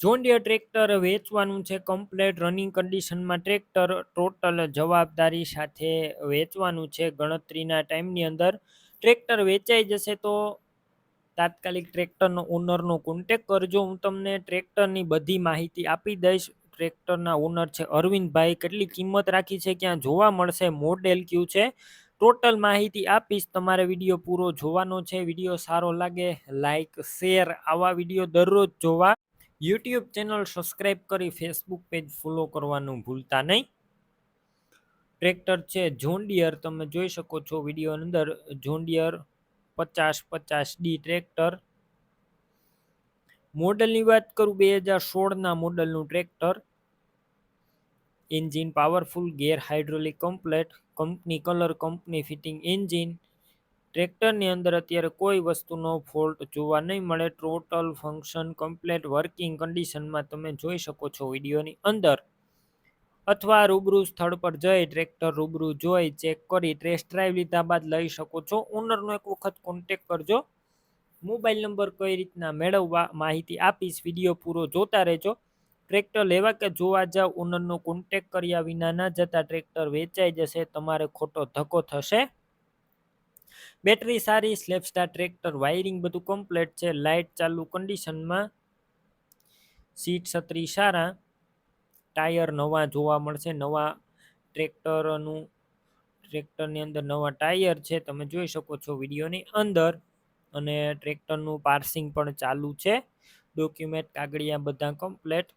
John Deere tractor વેચવાનું છે complete running કન્ડિશનમાં ટ્રેક્ટર ટોટલ જવાબદારી સાથે વેચવાનું છે. ગણતરીના ટાઈમની અંદર ટ્રેક્ટર વેચાઈ જશે તો તાત્કાલિક ટ્રેક્ટરનો ઓનરનો કોન્ટેક કરજો. હું તમને ટ્રેક્ટરની બધી માહિતી આપી દઈશ. ટ્રેક્ટરના ઓનર છે અરવિંદભાઈ, કેટલી કિંમત રાખી છે ક્યાં જોવા મળશે? મોડેલ ક્યુ છે? ટોટલ માહિતી આપીશ. તમારે વીડિયો પૂરો જોવાનો છે. વીડિયો સારો લાગે લાઇક શેર આવા વીડિયો દરરોજ જોવા. યુટ્યુબ ચેનલ સબસ્ક્રાઈબ કરી ફેસબુક પેજ ફોલો કરવાનું ભૂલતા નહીં. ટ્રેક્ટર છે જોન્ડિયર તમે જોઈ શકો છો વીડિયો અંદર. જોન્ડિયર પચાસ પચાસ ડી ટ્રેક્ટર. મોડલની વાત કરું બે હજાર સોળના મોડલનું tractor. Engine powerful, gear hydraulic complete, company colour, company fitting engine. ટ્રેક્ટરની અંદર અત્યારે કોઈ વસ્તુનો ફોલ્ટ જોવા નહીં મળે. ટોટલ ફંક્શન કમ્પ્લેટ વર્કિંગ કન્ડિશનમાં તમે જોઈ શકો છો વિડીયોની અંદર. અથવા રૂબરૂ સ્થળ પર જઈ ટ્રેક્ટર રૂબરૂ જોઈ, ચેક કરી ટેસ્ટ ડ્રાઈવ લીધા બાદ લઈ શકો છો. ઓનરનો એક વખત કોન્ટેક કરજો. મોબાઈલ નંબર કઈ રીતના મેળવવા માહિતી આપીશ. વીડિયો પૂરો જોતા રહેજો. ટ્રેક્ટર લેવા કે જોવા જાવ ઓનરનો કોન્ટેક કર્યા વિના ના જતા ટ્રેક્ટર વેચાઈ જશે, તમારે ખોટો ધક્કો થશે. બેટરી સારી સ્લેપસ્ટાર ટ્રેક્ટર, વાયરિંગ બધું કમ્પ્લીટ છે. લાઇટ ચાલુ કન્ડિશનમાં સીટ છત્રી સારા. ટાયર નવા જોવા મળશે. નવા ટ્રેક્ટરનું, ટ્રેક્ટરની અંદર નવા ટાયર છે. તમે જોઈ શકો છો વિડીયોની અંદર. અને ટ્રેક્ટરનું પાર્સિંગ પણ ચાલુ છે. ડોક્યુમેન્ટ કાગળિયા બધા કમ્પ્લેટ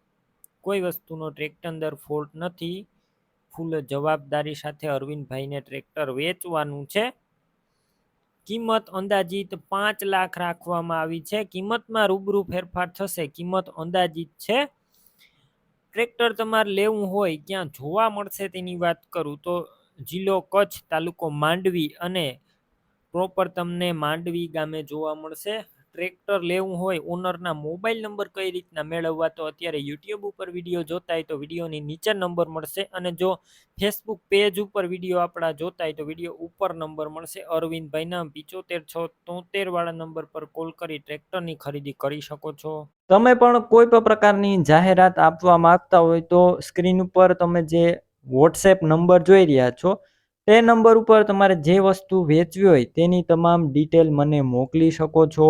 કોઈ વસ્તુનો ટ્રેક્ટર અંદર ફોલ્ટ નથી. ફૂલ જવાબદારી સાથે અરવિંદભાઈને ટ્રેક્ટર વેચવાનું છે. કિંમત અંદાજિત પાંચ લાખ રાખવામાં આવી છે. કિંમતમાં રૂબરૂ ફેરફાર થશે. કિંમત અંદાજિત છે. ટ્રેક્ટર તમારે લેવું હોય ક્યાં જોવા મળશે તેની વાત કરું તો જિલ્લો કચ્છ તાલુકો માંડવી અને પ્રોપર તમને માંડવી ગામે જોવા મળશે. ટ્રેક્ટર લેવું હોય ઓનરના મોબાઈલ નંબર કઈ રીતના મેળવવા, તો અત્યારે યુટ્યુબ ઉપર વીડિયો જોતા હોય તો વિડીયોની નીચે નંબર મળશે અને જો ફેસબુક પેજ ઉપર વીડિયો આપણા જોતા હોય તો વીડિયો ઉપર નંબર મળશે. અરવિંદભાઈના પિચોતેર છ તોતેર વાળા નંબર પર કોલ કરી ટ્રેક્ટરની ખરીદી કરી શકો છો. તમે પણ કોઈ પણ પ્રકારની જાહેરાત આપવા માંગતા હોય તો સ્ક્રીન ઉપર તમે જે વોટ્સએપ નંબર જોઈ રહ્યા છો, તે નંબર ઉપર તમારે જે વસ્તુ વેચવી હોય તેની તમામ ડિટેલ મને મોકલી શકો છો.